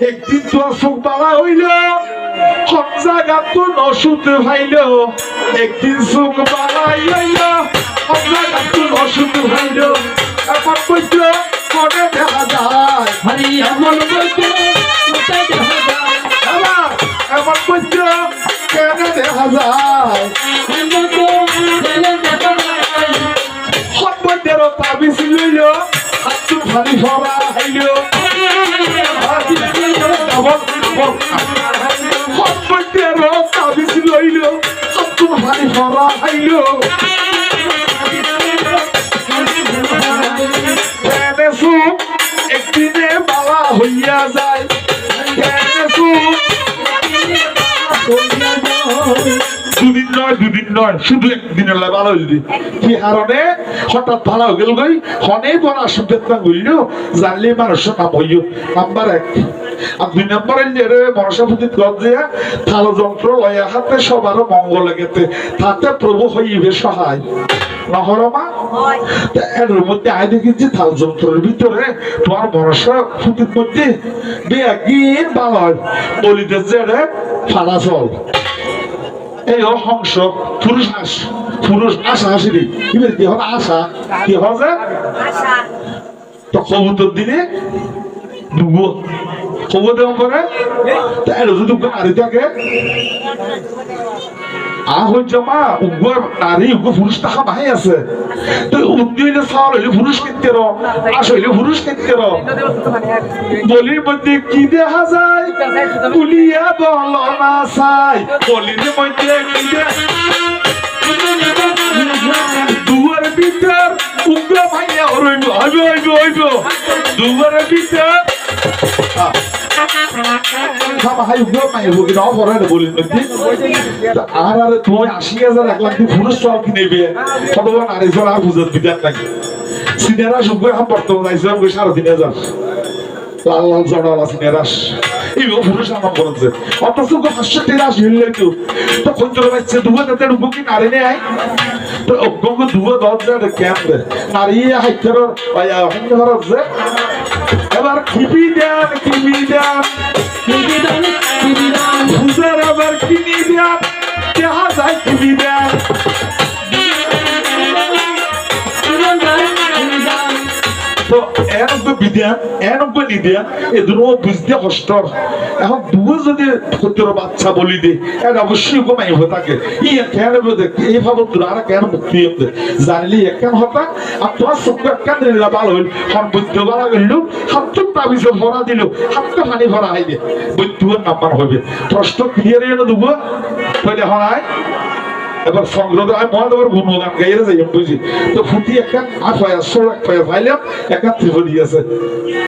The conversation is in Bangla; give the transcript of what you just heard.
একদিন তো চোখ বালা হইল জায়গা তো নশুতে ভাইল? একদিন সুখ বালাই হইল জায়গা তো নশুতে ভাইল? এখন কইল মনে দেখা যায় হরি আমল যায়। আমার কইল কেন দেখা যায়। হাতটো ভারি ভরা হাইল। সম্বন্ধের তাবিজ লইল হাতটো ভাই হাইল এনেছো একদিনে বালা হইয়া যায় দুদিন নয় শুধু একদিনের লাই ভালো হইলি কি কারণে হঠাৎ ভালো হয়ে গেল গই হনে বড় আসবেদনা গইল জানলে মানুষের নাম হইল নাম্বার এক। আর দুই নম্বর রে থালো যন্ত্র লয়া হাতে সবার মঙ্গল গেতে তাতে প্রভু হইবে সহায়। নহরমা এর মধ্যে আই দেখেছি থাল যন্ত্রের ভিতরে। তোমার মনসা ফুটির মধ্যে রে ফানা চল এই অহংস হংস পুরুষ হাস পুরুষ আশা হাসিনি কিন্তু কি হবে আশা? কি হবে তো কবুতর দিনে ডুবো। কবুতর করে তাই যদি নারী থাকে আ হইছে মা উগ্র নারী, উগ্র পুরুষ টাকা বাহাই আছে। তো উন্দি হইলে চাউল হইলে পুরুষ কিনতে র আস হইলে পুরুষ কিনতে র বলির মধ্যে কি দেখা যায়? কুলিয়া বল না চাই। বলির মধ্যে কি দুয়ার ভিতর উগ্র ভাইয়া হইব হইব হইব হইব। দুয়ারের ভিতর খাবা হাই উগ্র মাই হইব পরে বলির আর আর তুমি আশি হাজার এক লাখ পুরুষ চাল কিনেবে কতবার আর এসব আর বুঝার বিধান লাগে সিনেরা সবগুলো এখন বর্তমান আইসলাম সাড়ে তিন হাজার লাল লাল জড়ালা সিনেরাস এইগুলো পুরুষ আমার করেছে অথচ হাস্য টেরাস হিললে কেউ তো খঞ্জর বাচ্চা দুয়া তাতে ডুবো কি নারী নেই তো অজ্ঞ দুয়া দশ হাজার নারী হাইতের হাইতে হচ্ছে এবার খিপি দেন কিমি দেন। নিবেদন নিবেদন হুজার আবার কিনি দেন। কেহা যায় কিমি দেন। এনব্বই বুঝতে কষ্ট কেন হতা, আর তোমার চোখ কেন দিলা ভালো হইল। হন বুদ্ধ বালা গেল হাত তাবিজ দিল হাতটা পানি ভরা হাই দে নাম্বার হবে প্রশ্ন ক্লিয়ার এনে দেবো তাহলে এবার সংগ্রহ আমি মহাদেবের গুণগান গাইয়ে যাই বুঝি তো ফুটি একটা আট পায়া ষোলো এক পায়া ফাইলাম একটা ত্রিপুরি আছে